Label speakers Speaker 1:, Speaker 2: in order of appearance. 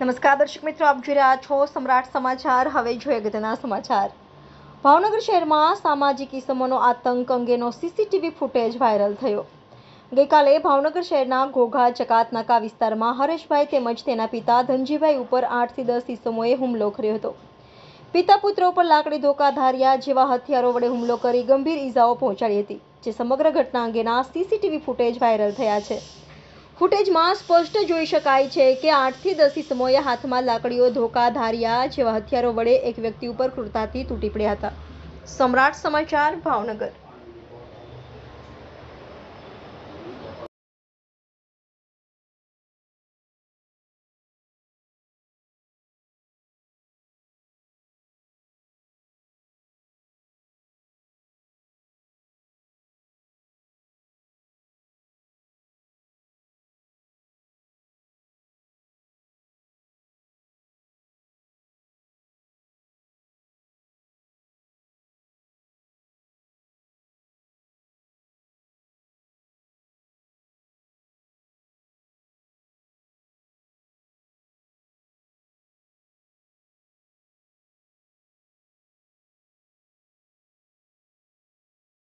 Speaker 1: નમસ્કાર, દર્શક મિત્રો, આપ જોઈ રહ્યા છો સમ્રાટ સમાચાર. હવે જોઈએ અગત્યના સમાચાર. ભાવનગર શહેરમાં સામાજિક ઇસમોનો આતંક અંગેનો સીસીટીવી ફૂટેજ વાયરલ થયો. ગઈકાલે ભાવનગર શહેરના ઘોઘા ચકાત નાકા વિસ્તારમાં હરેશભાઈ તેમજ તેના પિતા ધનજીભાઈ ઉપર આઠથી દસ ઇસમોએ હુમલો કર્યો હતો. પિતા પુત્ર ઉપર લાકડી ધોકા ધાર્યા જેવા હથિયારો વડે હુમલો કરી ગંભીર ઈજાઓ પહોંચાડી હતી, જે સમગ્ર ઘટના અંગેના સીસીટીવી ફૂટેજ વાયરલ થયા છે. ફૂટેજમાં સ્પષ્ટ જોઈ શકાય છે કે આઠથી દસ ઇસમોએ હાથમાં લાકડીઓ ધોકા ધારિયા જેવા હથિયારો વડે એક વ્યક્તિ ઉપર ક્રૂરતાથી તૂટી પડ્યા હતા. સમ્રાટ સમાચાર ભાવનગર.